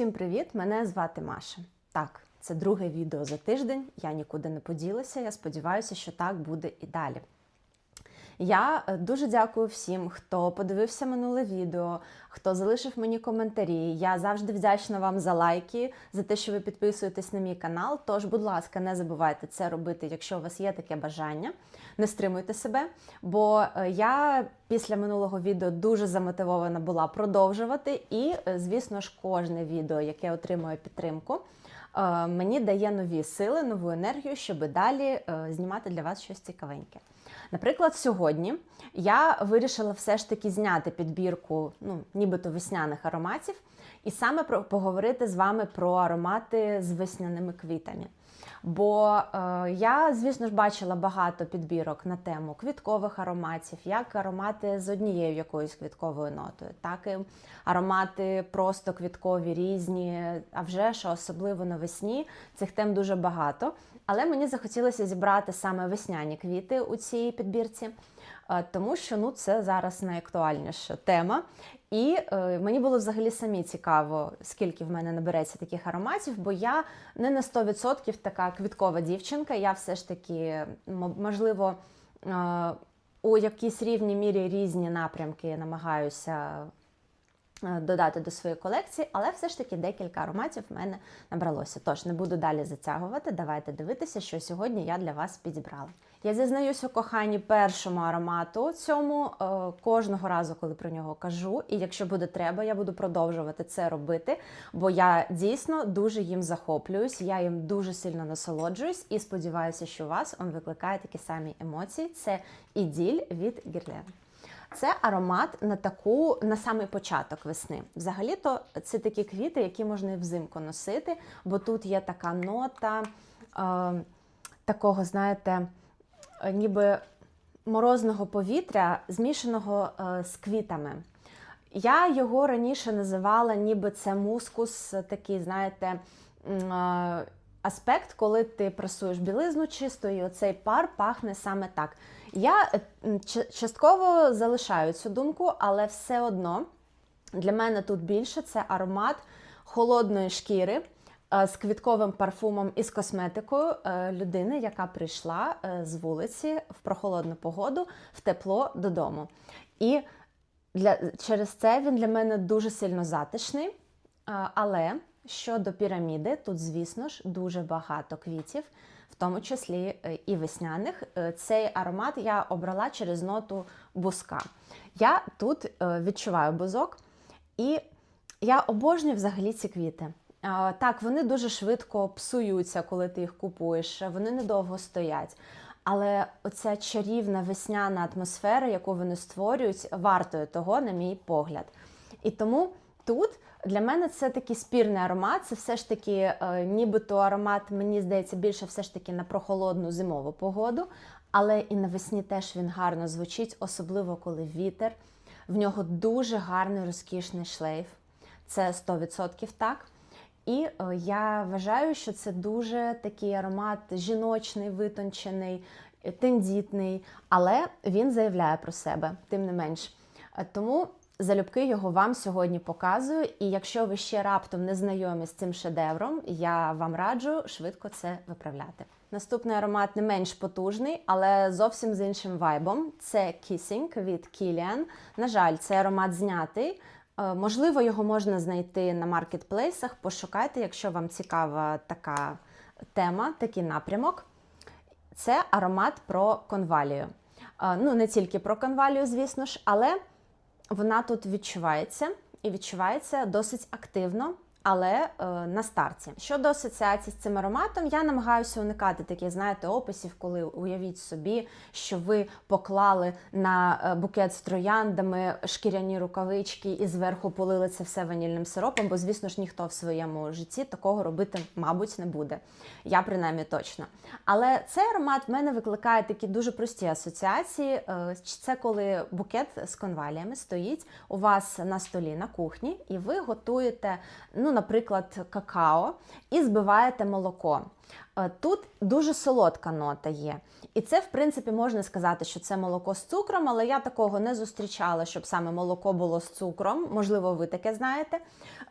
Всім привіт! Мене звати Маша. Так, це друге відео за тиждень. Я нікуди не поділася. Я сподіваюся, що так буде і далі. Я е, дуже дякую всім, хто подивився минуле відео, хто залишив мені коментарі. Я завжди вдячна вам за лайки, за те, що ви підписуєтесь на мій канал. Тож, будь ласка, не забувайте це робити, якщо у вас є таке бажання. Не стримуйте себе, бо е, я після минулого відео дуже замотивована була продовжувати. І, е, звісно ж, кожне відео, яке отримує підтримку, мені дає нові сили, нову енергію, щоб далі знімати для вас щось цікавеньке. Наприклад, сьогодні я вирішила все ж таки зняти підбірку, ну, нібито весняних ароматів, і саме про поговорити з вами про аромати з весняними квітами. Бо е, я, звісно ж, бачила багато підбірок на тему квіткових ароматів, як аромати з однією якоюсь квітковою нотою, так і аромати просто квіткові, різні. А вже ж особливо навесні цих тем дуже багато. Але мені захотілося зібрати саме весняні квіти у цій підбірці, е, тому що ну, це зараз найактуальніша тема. І е, мені було взагалі самі цікаво, скільки в мене набереться таких ароматів, бо я не на 100% така квіткова дівчинка. Я все ж таки, можливо, е, у якійсь рівній мірі різні напрямки намагаюся додати до своєї колекції, але все ж таки декілька ароматів в мене набралося. Тож не буду далі затягувати. Давайте дивитися, що сьогодні я для вас підібрала. Я зізнаюся у коханні першому аромату цьому е, кожного разу, коли про нього кажу. І якщо буде треба, я буду продовжувати це робити, бо я дійсно дуже їм захоплююсь, я їм дуже сильно насолоджуюсь і сподіваюся, що у вас він викликає такі самі емоції. Це іділь від Гірлен. Це аромат на таку на самий початок весни. Взагалі-то це такі квіти, які можна і взимку носити, бо тут є така нота е, такого, знаєте, ніби морозного повітря, змішаного е, з квітами. Я його раніше називала, ніби це мускус, такий, знаєте, е, аспект, коли ти прасуєш білизну чисто, і оцей пар пахне саме так. Я е, частково залишаю цю думку, але все одно для мене тут більше це аромат холодної шкіри е, з квітковим парфумом і з косметикою е, людини, яка прийшла з вулиці в прохолодну погоду в тепло додому. І для, через це він для мене дуже сильно затишний. Але щодо піраміди, тут, звісно ж, дуже багато квітів, тому числі е, і весняних. Е, Цей аромат я обрала через ноту буска. Я тут е, відчуваю бузок, і я обожнюю взагалі ці квіти. Так, вони дуже швидко псуються, коли ти їх купуєш, вони недовго стоять. Але оця чарівна весняна атмосфера, яку вони створюють, вартує того, на мій погляд. І тому тут для мене це такий спірний аромат. Це все ж таки, е, нібито аромат, мені здається, більше все ж таки на прохолодну зимову погоду. Але і навесні теж він гарно звучить, особливо коли вітер. В нього дуже гарний розкішний шлейф. Це 100% так. І е, я вважаю, що це дуже такий аромат жіночний, витончений, тендітний, але він заявляє про себе, тим не менш. Е, Тому залюбки його вам сьогодні показую. І якщо ви ще раптом не знайомі з цим шедевром, я вам раджу швидко це виправляти. Наступний аромат не менш потужний, але зовсім з іншим вайбом. Це Kissing від Kilian. На жаль, цей аромат знятий. Е, Можливо, його можна знайти на маркетплейсах. Пошукайте, якщо вам цікава така тема, такий напрямок. Це аромат про конвалію. Е, Ну, не тільки про конвалію, звісно ж, але вона тут відчувається і відчувається досить активно, але е, на старті. Щодо асоціації з цим ароматом, я намагаюся уникати таких, знаєте, описів, коли уявіть собі, що ви поклали на е, букет з трояндами шкіряні рукавички і зверху полили це все ванільним сиропом, бо, звісно ж, ніхто в своєму житті такого робити, мабуть, не буде. Я принаймні точно. Але цей аромат в мене викликає такі дуже прості асоціації. Е, Це коли букет з конваліями стоїть у вас на столі на кухні, і ви готуєте ну ну, наприклад, какао, і збиваєте молоко. Е, Тут дуже солодка нота є. І це, в принципі, можна сказати, що це молоко з цукром, але я такого не зустрічала, щоб саме молоко було з цукром. Можливо, ви таке знаєте.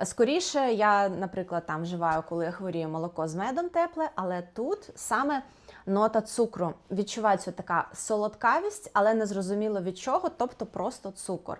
Скоріше, я, наприклад, там вживаю, коли я хворію молоко з медом тепле, але тут саме нота цукру. Відчувається така солодкавість, але не зрозуміло від чого, тобто просто цукор.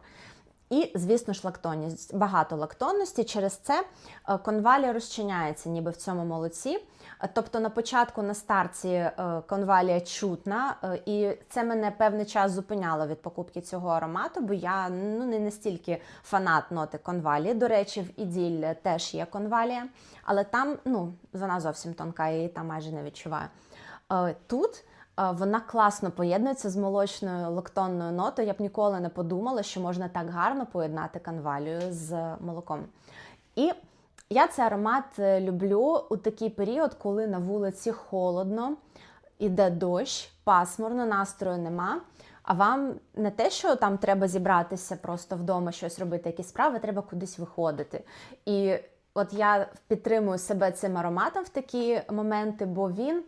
І, звісно ж, лактонність. Багато лактонності. Через це е, конвалія розчиняється ніби в цьому молоці. Е, Тобто на початку на старті е, конвалія чутна, і це мене певний час зупиняло від покупки цього аромату, бо я ну не настільки фанат ноти конвалії. До речі, в іділь теж є конвалія, але там ну вона зовсім тонка, я її там майже не відчуваю. Тут вона класно поєднується з молочною лактонною нотою. Я б ніколи не подумала, що можна так гарно поєднати канвалію з молоком. І я цей аромат е, люблю у такий період, коли на вулиці холодно, іде дощ, пасмурно, настрою нема. А вам не те, що там треба зібратися просто вдома, щось робити, якісь справи, треба кудись виходити. І от я підтримую себе цим ароматом в такі моменти, бо він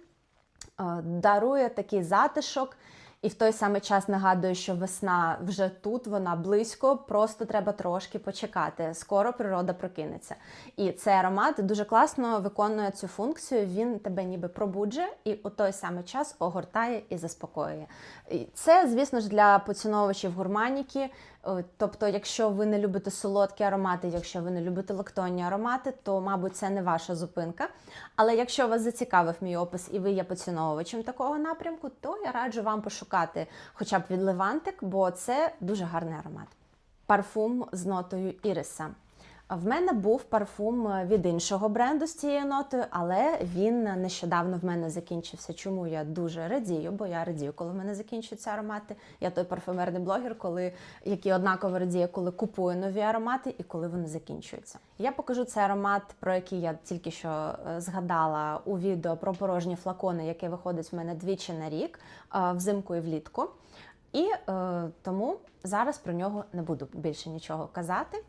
дарує такий затишок. І в той самий час нагадую, що весна вже тут, вона близько, просто треба трошки почекати. Скоро природа прокинеться. І цей аромат дуже класно виконує цю функцію. Він тебе ніби пробуджує і у той самий час огортає і заспокоює. Це, звісно ж, для поціновувачів гурманіки. Е, Тобто, якщо ви не любите солодкі аромати, якщо ви не любите лактонні аромати, то, мабуть, це не ваша зупинка. Але якщо вас зацікавив мій опис і ви є поціновувачем такого напрямку, то я раджу вам пошукати хоча б від Левантик, бо це дуже гарний аромат. Парфум з нотою Іриса. В мене був парфум від іншого бренду з цією нотою, але він нещодавно в мене закінчився. Чому я дуже радію, бо я радію, коли в мене закінчуються аромати. Я той парфумерний блогер, коли який однаково радіє, коли купую нові аромати і коли вони закінчуються. Я покажу цей аромат, про який я тільки що е, згадала у відео про порожні флакони, яке виходить в мене двічі на рік, е, взимку і влітку. І е, тому зараз про нього не буду більше нічого казати.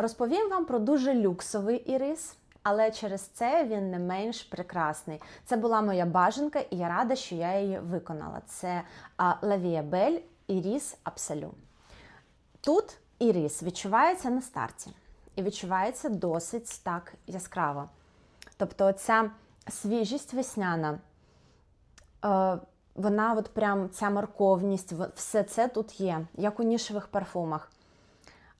Розповім вам про дуже люксовий ірис, але через це він не менш прекрасний. Це була моя бажанка, і я рада, що я її виконала. Це а, La Vie Belle Iris Absolu. Тут ірис відчувається на старті і відчувається досить так яскраво. Тобто, ця свіжість весняна. Е, вона от прям ця морковність, все це тут є, як у нішевих парфумах.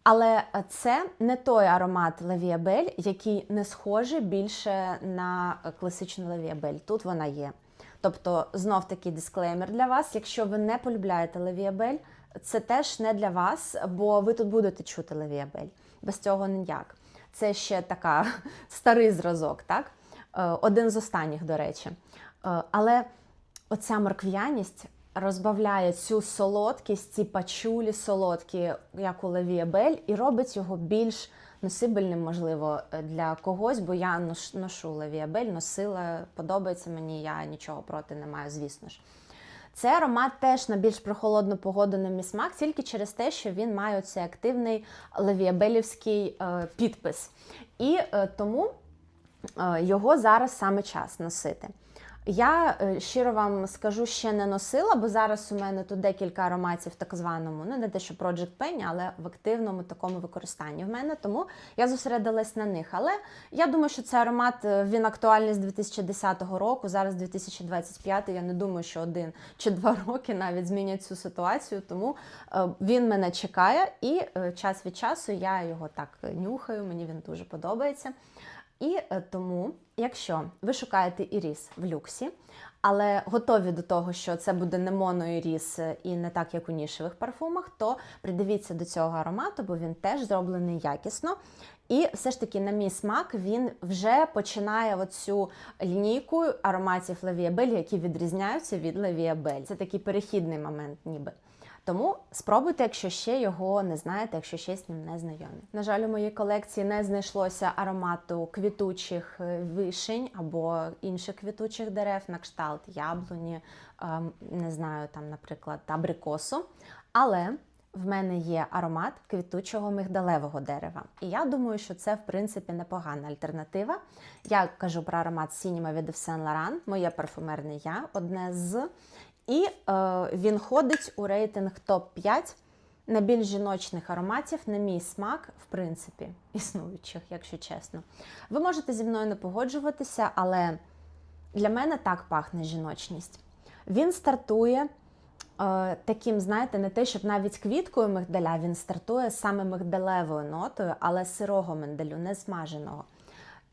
Але це не той аромат Лавіабель, який не схожий більше на класичну Лавіабель. Тут вона є. Тобто, знов такий дисклеймер для вас. Якщо ви не полюбляєте Лавіабель, це теж не для вас, бо ви тут будете чути Лавіабель. Без цього ніяк. Це ще така старий зразок, так? Е, Один з останніх, до речі. Е, Але оця морквяність розбавляє цю солодкість, ці пачулі солодкі, як у Лавіабель, і робить його більш носибельним, можливо, для когось, бо я ношу Лавіабель, носила, подобається мені, я нічого проти не маю, звісно ж. Цей аромат теж на більш прохолодну погоду на мій смак, тільки через те, що він має цей активний лавіабелівський е, підпис. І е, тому е, його зараз саме час носити. Я е, щиро вам скажу, ще не носила, бо зараз у мене тут декілька ароматів так званому, ну не те, що Project Penny, але в активному такому використанні в мене, тому я зосередилась на них. Але я думаю, що цей аромат е, він актуальний з 2010 року, зараз 2025, я не думаю, що один чи два роки навіть змінять цю ситуацію, тому е, він мене чекає, і час від часу я його так нюхаю, мені він дуже подобається. І е, тому, якщо ви шукаєте іріс в люксі, але готові до того, що це буде не моноіріс е, і не так, як у нішевих парфумах, то придивіться до цього аромату, бо він теж зроблений якісно. І все ж таки, на мій смак, він вже починає оцю лінійку ароматів Лавіабель, які відрізняються від Лавіабель. Це такий перехідний момент, ніби. Тому спробуйте, якщо ще його не знаєте, якщо ще з ним не знайомі. На жаль, у моїй колекції не знайшлося аромату квітучих е, вишень або інших квітучих дерев, на кшталт яблуні, ем, не знаю, там, наприклад, абрикосу. Але в мене є аромат квітучого мигдалевого дерева. І я думаю, що це, в принципі, непогана альтернатива. Я кажу про аромат Сініма від Saint Laurent, моє парфумерне я, одне з. І е, він ходить у рейтинг топ-5 найбільш жіночних ароматів, на мій смак, в принципі, існуючих, якщо чесно. Ви можете зі мною не погоджуватися, але для мене так пахне жіночність. Він стартує е, таким, знаєте, не те, щоб навіть квіткою мигдаля, він стартує саме мигдалевою нотою, але сирого миндалю, не смаженого.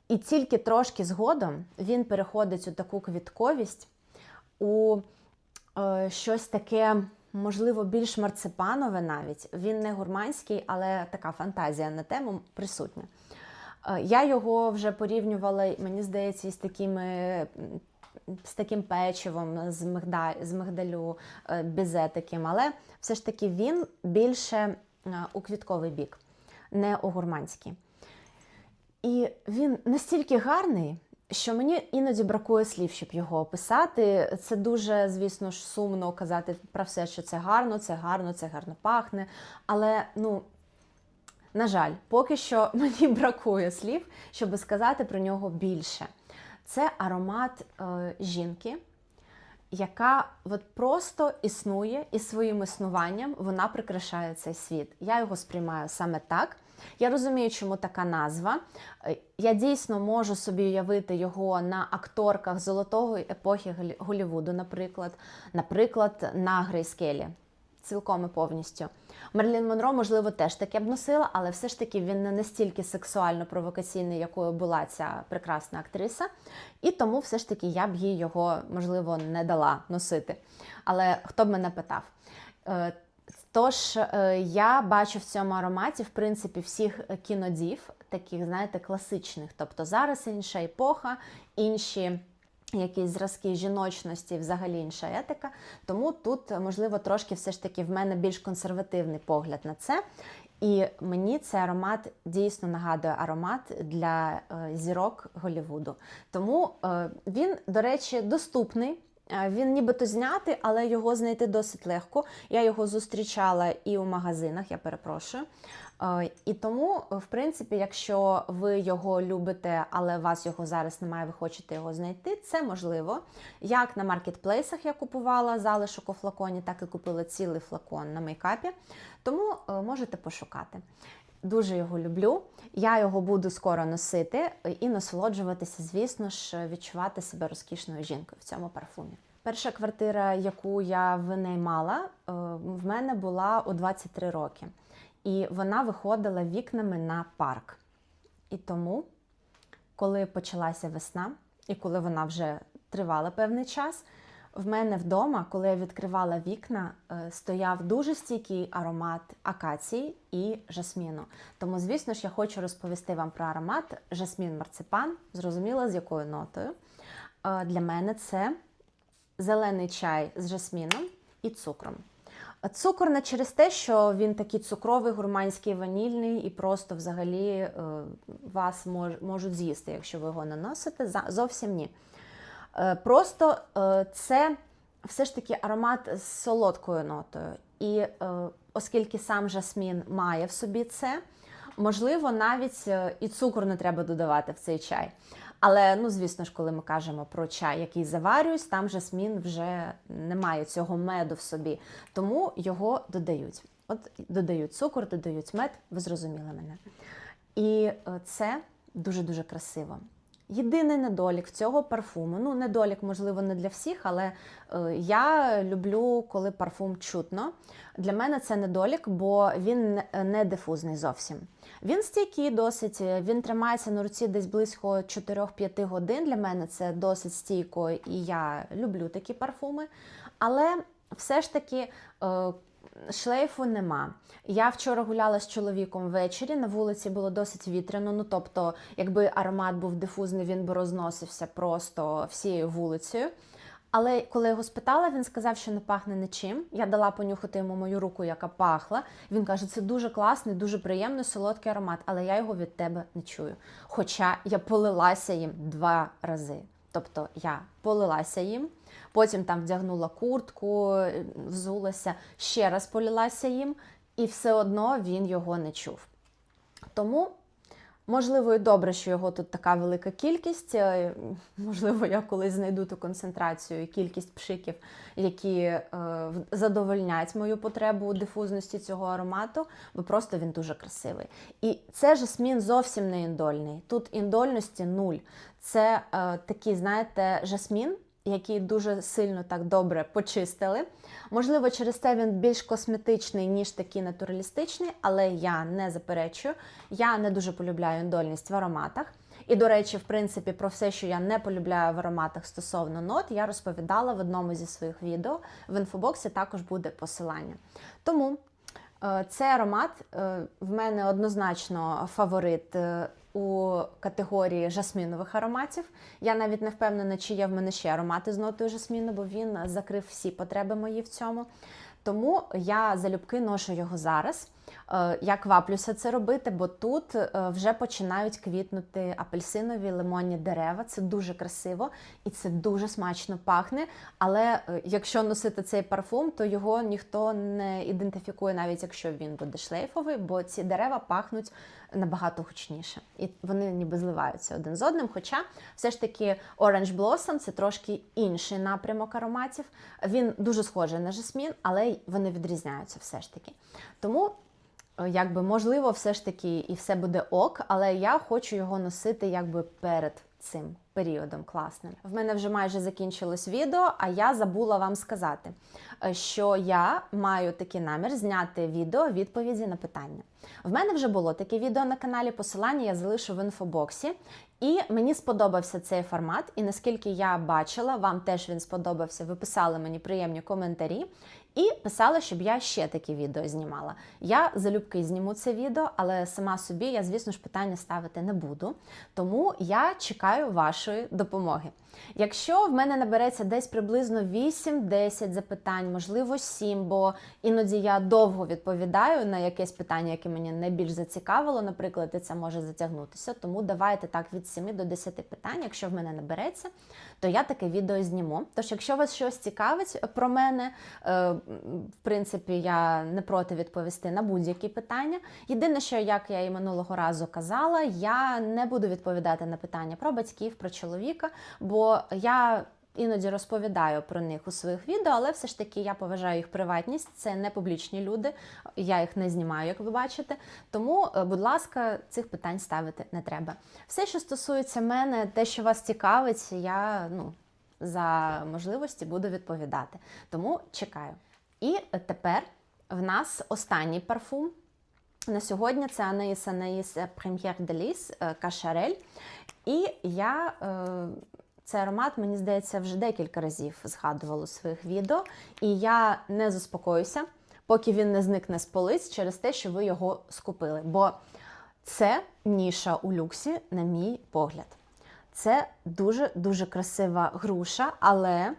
І тільки трошки згодом він переходить у таку квітковість, у щось таке, можливо, більш марципанове навіть. Він не гурманський, але така фантазія на тему присутня. Е, Я його вже порівнювала, мені здається, із такими. З таким печивом, з, мигда, з мигдалю, е, бізе таким, але все ж таки він більше е, у квітковий бік, не у гурманський. І він настільки гарний, що мені іноді бракує слів, щоб його описати. Це дуже, звісно ж, сумно казати про все, що це гарно, це гарно, це гарно пахне. Але ну. На жаль, поки що мені бракує слів, щоб сказати про нього більше. Це аромат е, жінки, яка от просто існує і своїм існуванням вона прикрашає цей світ. Я його сприймаю саме так. Я розумію, чому така назва. Е, Я дійсно можу собі уявити його на акторках золотої епохи Голі- Голлівуду, наприклад, наприклад, на Грейскелі. Цілком і повністю. Мерлін Монро, можливо, теж таке б носила, але все ж таки він не настільки сексуально провокаційний, якою була ця прекрасна актриса. І тому все ж таки я б їй його, можливо, не дала носити. Але хто б мене питав? Тож е, я бачу в цьому ароматі, в принципі, всіх кінодів, таких, знаєте, класичних. Тобто зараз інша епоха, інші якісь зразки жіночності, взагалі інша етика. Тому тут, можливо, трошки все ж таки в мене більш консервативний погляд на це. І мені цей аромат дійсно нагадує аромат для е, зірок Голлівуду. Тому е, він, до речі, доступний. Е, Він нібито знятий, але його знайти досить легко. Я його зустрічала і у магазинах, я перепрошую. Е, І тому, в принципі, якщо ви його любите, але у вас його зараз немає, ви хочете його знайти, це можливо. Як на маркетплейсах я купувала залишок у флаконі, так і купила цілий флакон на мейкапі. Тому е, можете пошукати. Дуже його люблю. Я його буду скоро носити і насолоджуватися, звісно ж, відчувати себе розкішною жінкою в цьому парфумі. Перша квартира, яку я винаймала, е, в мене була у 23 роки, і вона виходила вікнами на парк. І тому, коли почалася весна, і коли вона вже тривала певний час, в мене вдома, коли я відкривала вікна, е, стояв дуже стійкий аромат акації і жасміну. Тому, звісно ж, я хочу розповісти вам про аромат жасмін марципан, зрозуміло, з якою нотою. Е, Для мене це зелений чай з жасміном і цукром. Цукор не через те, що він такий цукровий, гурманський, ванільний, і просто взагалі е, вас можуть з'їсти, якщо ви його наносите. Зовсім ні. Е, Просто е, це все ж таки аромат з солодкою нотою. І е, оскільки сам жасмін має в собі це, можливо, навіть і цукор не треба додавати в цей чай. Але, ну, звісно ж, коли ми кажемо про чай, який заварююсь, там жасмін вже не має цього меду в собі, тому його додають. От додають цукор, додають мед, ви зрозуміли мене. І це дуже-дуже красиво. Єдиний недолік цього парфуму, ну недолік, можливо, не для всіх, але е, я люблю, коли парфум чутно. Для мене це недолік, бо він не- дифузний зовсім. Він стійкий досить, е, він тримається на руці десь близько 4-5 годин. Для мене це досить стійко, і я люблю такі парфуми. Але все ж таки. е, Шлейфу нема. Я вчора гуляла з чоловіком ввечері. На вулиці було досить вітряно. Ну тобто, якби аромат був дифузний, він би розносився просто всією вулицею. Але коли його спитала, він сказав, що не пахне нічим. Я дала понюхати йому мою руку, яка пахла. Він каже, це дуже класний, дуже приємний, солодкий аромат, але я його від тебе не чую. Хоча я полилася їм два рази. Тобто я полилася їм, потім там вдягнула куртку, взулася, ще раз полилася їм, і все одно він його не чув. Тому. Можливо, і добре, що його тут така велика кількість. Е, Можливо, я колись знайду ту концентрацію і кількість пшиків, які е, задовольнять мою потребу у дифузності цього аромату, бо просто він дуже красивий. І це жасмін зовсім не індольний. Тут індольності нуль. Це е, такий, знаєте, жасмін, який дуже сильно так добре почистили. Можливо, через те він більш косметичний, ніж такий натуралістичний, але я не заперечую. Я не дуже полюбляю індольність в ароматах. І, до речі, в принципі, про все, що я не полюбляю в ароматах стосовно нот, я розповідала в одному зі своїх відео. В інфобоксі також буде посилання. Тому е, цей аромат е, в мене однозначно фаворит е, у категорії жасмінових ароматів. Я навіть не впевнена, чи є в мене ще аромати з нотою жасміну, бо він закрив всі потреби мої в цьому. Тому я залюбки ношу його зараз. Е, Я кваплюся це робити, бо тут е, вже починають квітнути апельсинові лимонні дерева. Це дуже красиво і це дуже смачно пахне. Але е, якщо носити цей парфум, то його ніхто не ідентифікує, навіть якщо він буде шлейфовий, бо ці дерева пахнуть набагато гучніше. І вони ніби зливаються один з одним. Хоча все ж таки Orange Blossom це трошки інший напрямок ароматів. Він дуже схожий на жасмін, але вони відрізняються все ж таки. Тому е, якби можливо, все ж таки і все буде ок, але я хочу його носити якби перед цим періодом класним. В мене вже майже закінчилось відео, а я забула вам сказати, е, що я маю такий намір зняти відео відповіді на питання. В мене вже було таке відео на каналі, посилання я залишу в інфобоксі. І мені сподобався цей формат, і наскільки я бачила, вам теж він сподобався. Ви писали мені приємні коментарі і писали, щоб я ще такі відео знімала. Я залюбки зніму це відео, але сама собі я, звісно ж, питання ставити не буду. Тому я чекаю вашої допомоги. Якщо в мене набереться десь приблизно 8-10 запитань, можливо 7, бо іноді я довго відповідаю на якесь питання, яке мені найбільш зацікавило, наприклад, і це може затягнутися. Тому давайте так від 7 до 10 питань. Якщо в мене набереться, то я таке відео зніму. Тож, якщо вас щось цікавить про мене, е, в принципі, я не проти відповісти на будь-які питання. Єдине, що як я і минулого разу казала, я не буду відповідати на питання про батьків, про чоловіка, бо я. Іноді розповідаю про них у своїх відео, але все ж таки я поважаю їх приватність. Це не публічні люди, я їх не знімаю, як ви бачите. Тому, е, будь ласка, цих питань ставити не треба. Все, що стосується мене, те, що вас цікавить, я ну, за можливості буду відповідати. Тому чекаю. І тепер в нас останній парфум. На сьогодні це Анаїс Анаїс Прем'єр Деліс Кашарель. І я е, цей аромат, мені здається, вже декілька разів згадувала у своїх відео. І я не заспокоюся, поки він не зникне з полиць через те, що ви його скупили. Бо це ніша у люксі, на мій погляд. Це дуже-дуже красива груша, але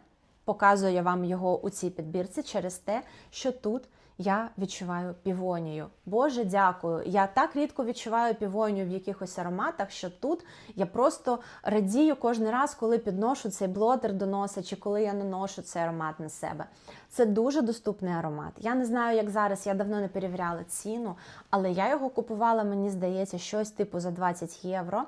показую я вам його у цій підбірці через те, що тут я відчуваю півонію. Боже, дякую. Я так рідко відчуваю півонію в якихось ароматах, що тут я просто радію кожен раз, коли підношу цей блотер до носа, чи коли я наношу цей аромат на себе. Це дуже доступний аромат. Я не знаю, як зараз, я давно не перевіряла ціну, але я його купувала, мені здається, щось типу за 20 євро.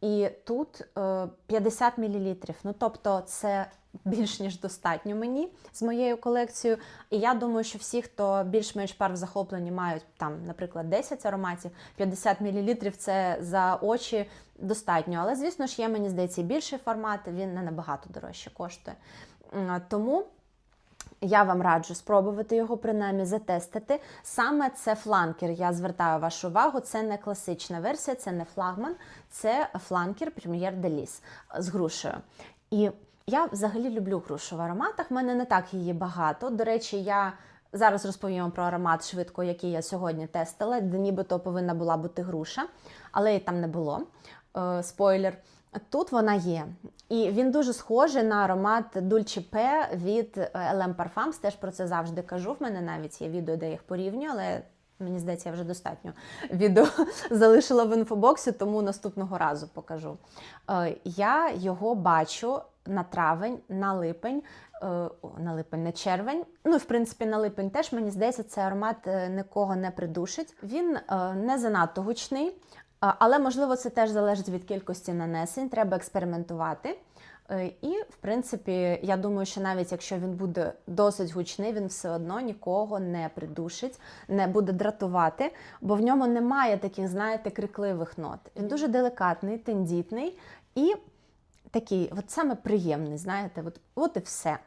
І тут е, 50 мл. Ну, тобто, це більш ніж достатньо мені з моєю колекцією. І я думаю, що всі, хто більш-менш пар в захопленні, мають там, наприклад, 10 ароматів, 50 мл це за очі достатньо. Але, звісно ж, є, мені здається, і більший формат, він не набагато дорожче коштує. Тому. Я вам раджу спробувати його принаймні затестити. Саме це фланкер. Я звертаю вашу увагу. Це не класична версія, це не флагман, це фланкер Прем'єр Деліс з грушею. І я взагалі люблю грушу в ароматах. В мене не так її багато. До речі, я зараз розповім про аромат швидко, який я сьогодні тестила, де нібито повинна була бути груша, але її там не було. Е, спойлер. Тут вона є. І він дуже схожий на аромат Dulce P від LM Parfums. Теж про це завжди кажу. В мене навіть є відео, де я їх порівнюю, але мені здається, я вже достатньо відео залишила в інфобоксі, тому наступного разу покажу. Е, Я його бачу на травень, на липень. е, на липень, на червень. Ну, і, в принципі, на липень теж, мені здається, цей аромат е, нікого не придушить. Він е, не занадто гучний, але, можливо, це теж залежить від кількості нанесень, треба експериментувати. І, в принципі, я думаю, що навіть якщо він буде досить гучний, він все одно нікого не придушить, не буде дратувати, бо в ньому немає таких, знаєте, крикливих нот. Він дуже делікатний, тендітний і такий, от саме приємний, знаєте, от, от і все.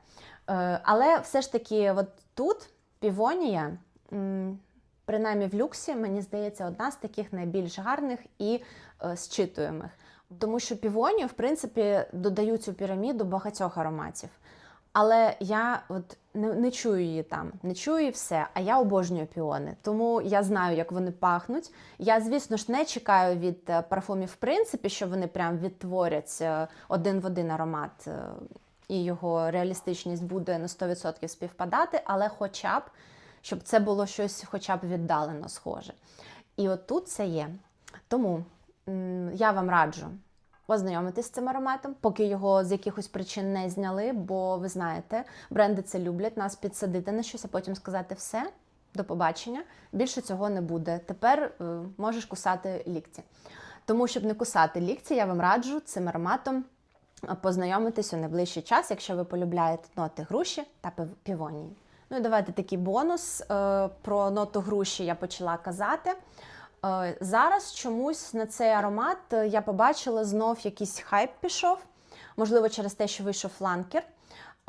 Е, Але все ж таки, от тут півонія, м, принаймні в люксі, мені здається, одна з таких найбільш гарних і е, зчитуємих. Тому що півонію, в принципі, додають у піраміду багатьох ароматів. Але я от не, не чую її там, не чую її все. А я обожнюю піони, тому я знаю, як вони пахнуть. Я, звісно ж, не чекаю від е, парфумів, в принципі, що вони прям відтворять е, один в один аромат, е, і його реалістичність буде на 100% співпадати, але хоча б щоб це було щось, хоча б віддалено схоже. І от тут це є. Тому я вам раджу ознайомитись з цим ароматом, поки його з якихось причин не зняли, бо ви знаєте, бренди це люблять, нас підсадити на щось, а потім сказати все, до побачення. Більше цього не буде. Тепер е, можеш кусати лікті. Тому, щоб не кусати лікті, я вам раджу цим ароматом е, познайомитись у найближчий час, якщо ви полюбляєте ноти груші та пів- півонії. Ну і давайте такий бонус е, про ноту груші я почала казати. Е, Зараз чомусь на цей аромат е, я побачила знов якийсь хайп пішов, можливо, через те, що вийшов фланкер.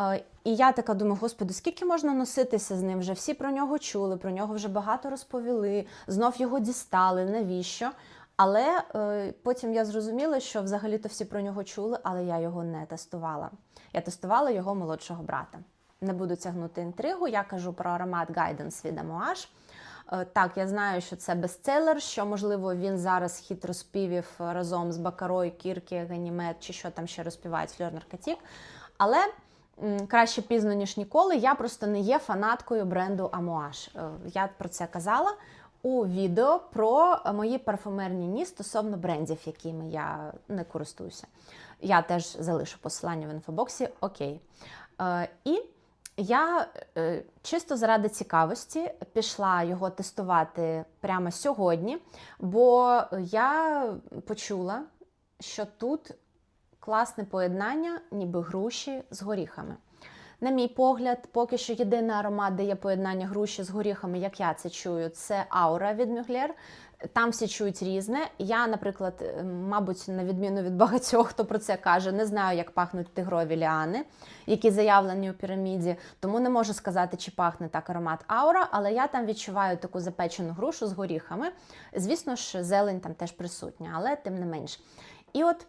Е, І я така думаю, господи, скільки можна носитися з ним? Вже всі про нього чули, про нього вже багато розповіли, знов його дістали, навіщо? Але е, потім я зрозуміла, що взагалі-то всі про нього чули, але я його не тестувала. Я тестувала його молодшого брата. Не буду тягнути інтригу, я кажу про аромат Guidance від Amouage. Е, Так, я знаю, що це бестселер, що можливо він зараз хіт розпівів разом з Бакарою, Кіркі, Ганімед чи що там ще розпівають Фльор Наркотік. Але м, краще пізно, ніж ніколи. Я просто не є фанаткою бренду Amouage. Е, Я про це казала у відео про мої парфумерні ні стосовно брендів, якими я не користуюся. Я теж залишу посилання в інфобоксі. Окей. Е, я е, чисто заради цікавості пішла його тестувати прямо сьогодні, бо я почула, що тут класне поєднання, ніби груші з горіхами. На мій погляд, поки що єдиний аромат, де є поєднання груші з горіхами, як я це чую, це аура від Мюглер. Там всі чують різне. Я, наприклад, е, мабуть, на відміну від багатьох, хто про це каже, не знаю, як пахнуть тигрові ліани, які заявлені у піраміді. Тому не можу сказати, чи пахне так аромат аура, але я там відчуваю таку запечену грушу з горіхами. Звісно ж, зелень там теж присутня, але тим не менш. І от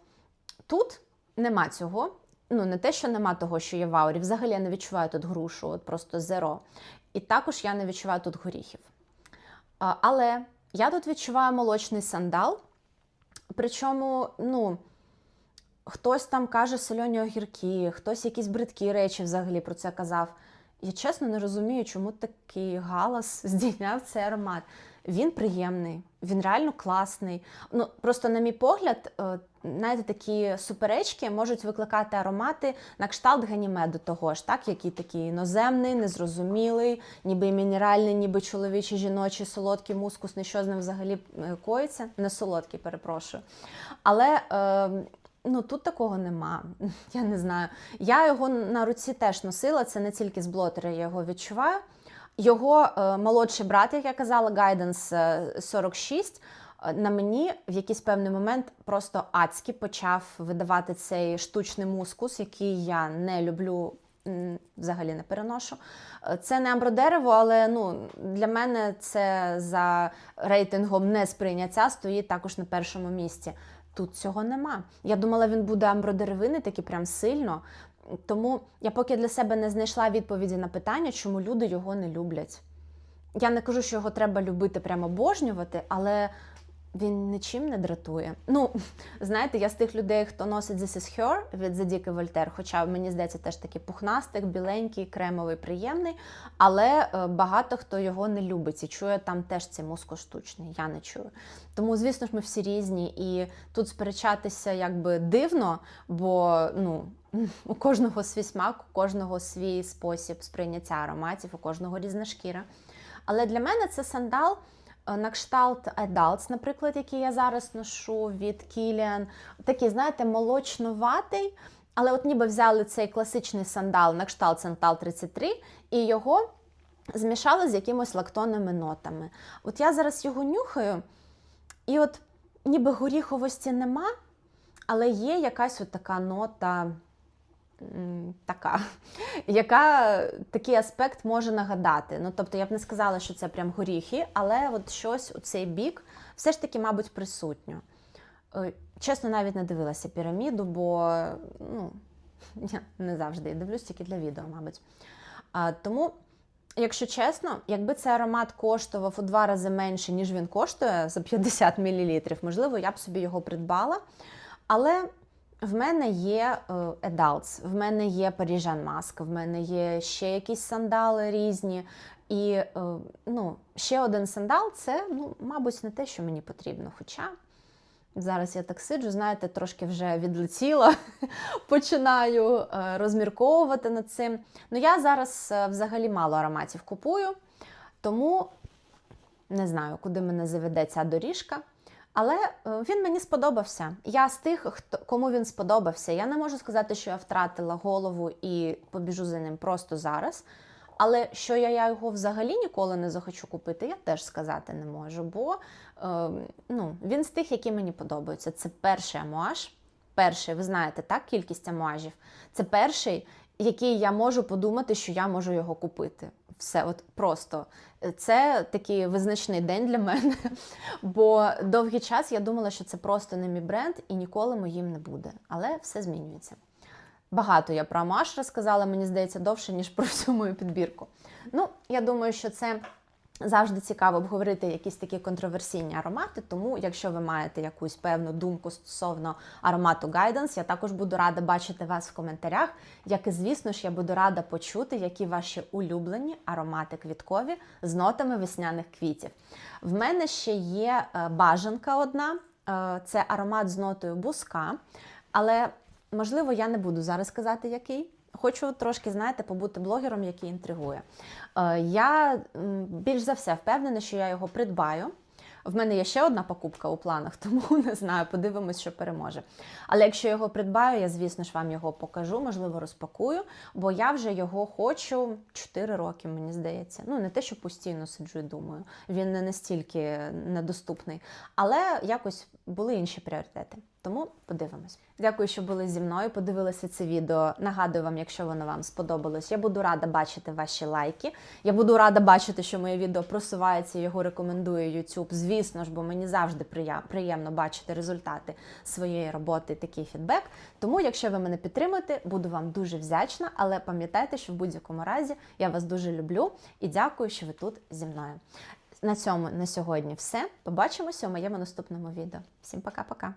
тут нема цього. Ну, не те, що нема того, що є в аурі. Взагалі я не відчуваю тут грушу, от просто зеро. І також я не відчуваю тут горіхів. Але я тут відчуваю молочний сандал. Причому, ну, хтось там каже сольоні огірки, хтось якісь бридкі речі взагалі про це казав. Я чесно не розумію, чому такий галас здійняв цей аромат. Він приємний, він реально класний. Ну просто, на мій погляд, е, знаєте, такі суперечки можуть викликати аромати на кшталт ганімеду того ж, так, який такий іноземний, незрозумілий, ніби мінеральний, ніби чоловічий, жіночий, солодкий, мускусний, що з ним взагалі е, коїться. Не солодкий, перепрошую. Але. Е, Ну, тут такого нема. Я не знаю. Я його на руці теж носила, це не тільки з блотера, я його відчуваю. Його е, молодший брат, як я казала, Guidance е, 46, е, на мені в якийсь певний момент просто адськи почав видавати цей штучний мускус, який я не люблю. Взагалі не переношу. Е, Це не амбродерево, але ну, для мене це за рейтингом несприйняття стоїть також на першому місці. Тут цього нема. Я думала, він буде амбродеревини, таки прям сильно. Тому я поки для себе не знайшла відповіді на питання, чому люди його не люблять. Я не кажу, що його треба любити, прямо обожнювати, але він нічим не дратує. Ну, знаєте, я з тих людей, хто носить This is Her від Dick Voltaire, хоча мені здається, теж такий пухнастик, біленький, кремовий, приємний. Але е, багато хто його не любить і чує там теж цей мускоштучний. Я не чую. Тому, звісно ж, ми всі різні, і тут сперечатися якби дивно, бо ну. У кожного свій смак, у кожного свій спосіб сприйняття ароматів, у кожного різна шкіра. Але для мене це сандал на кшталт Adults, наприклад, який я зараз ношу від Kilian. Такий, знаєте, молочнуватий, але от ніби взяли цей класичний сандал на кшталт Сантал 33 і його змішали з якимось лактонними нотами. От я зараз його нюхаю, і от ніби горіховості нема, але є якась от така нота. Така, яка такий аспект може нагадати. Ну, тобто, я б не сказала, що це прям горіхи, але от щось у цей бік все ж таки, мабуть, присутньо. Е, Чесно, навіть не дивилася піраміду, бо ну, я не завжди дивлюсь тільки для відео, мабуть. А, тому, якщо чесно, якби цей аромат коштував у два рази менше, ніж він коштує за 50 мл, можливо, я б собі його придбала. Але в мене є е, Adults, в мене є Parisian Mask, в мене є ще якісь сандали різні. І е, ну, ще один сандал це, ну, мабуть, не те, що мені потрібно. Хоча зараз я так сиджу, знаєте, трошки вже відлетіла, починаю е, розмірковувати над цим. Ну, я зараз взагалі мало ароматів купую, тому не знаю, куди мене заведе ця доріжка. Але е, він мені сподобався. Я з тих, хто кому він сподобався. Я не можу сказати, що я втратила голову і побіжу за ним просто зараз. Але що я його взагалі ніколи не захочу купити, я теж сказати не можу. Бо е, ну, він з тих, які мені подобаються. Це перший амуаж. Перший, ви знаєте, так, кількість амуажів. Це перший, який я можу подумати, що я можу його купити. Все, от просто це такий визначний день для мене. Бо довгий час я думала, що це просто не мій бренд і ніколи моїм не буде. Але все змінюється. Багато я про Амаш розказала, мені здається, довше, ніж про всю мою підбірку. Ну, я думаю, що це завжди цікаво обговорити якісь такі контроверсійні аромати. Тому, якщо ви маєте якусь певну думку стосовно аромату Guidance, я також буду рада бачити вас в коментарях. Як і звісно ж, я буду рада почути, які ваші улюблені аромати квіткові з нотами весняних квітів. В мене ще є е, бажанка одна, е, це аромат з нотою буска, але можливо я не буду зараз казати, який. Хочу трошки, знаєте, побути блогером, який інтригує. Е, Я більш за все впевнена, що я його придбаю. В мене є ще одна покупка у планах, тому не знаю, подивимось, що переможе. Але якщо його придбаю, я, звісно ж, вам його покажу, можливо, розпакую, бо я вже його хочу 4 роки, мені здається. Ну, не те, що постійно сиджу і думаю. Він не настільки недоступний. Але якось були інші пріоритети. Тому подивимось. Дякую, що були зі мною. Подивилися це відео. Нагадую вам, якщо воно вам сподобалось. Я буду рада бачити ваші лайки. Я буду рада бачити, що моє відео просувається, його рекомендує YouTube. Звісно ж, бо мені завжди приємно бачити результати своєї роботи, такий фідбек. Тому, якщо ви мене підтримуєте, буду вам дуже вдячна. Але пам'ятайте, що в будь-якому разі я вас дуже люблю і дякую, що ви тут зі мною. На цьому на сьогодні все. Побачимося у моєму наступному відео. Всім пока-пока.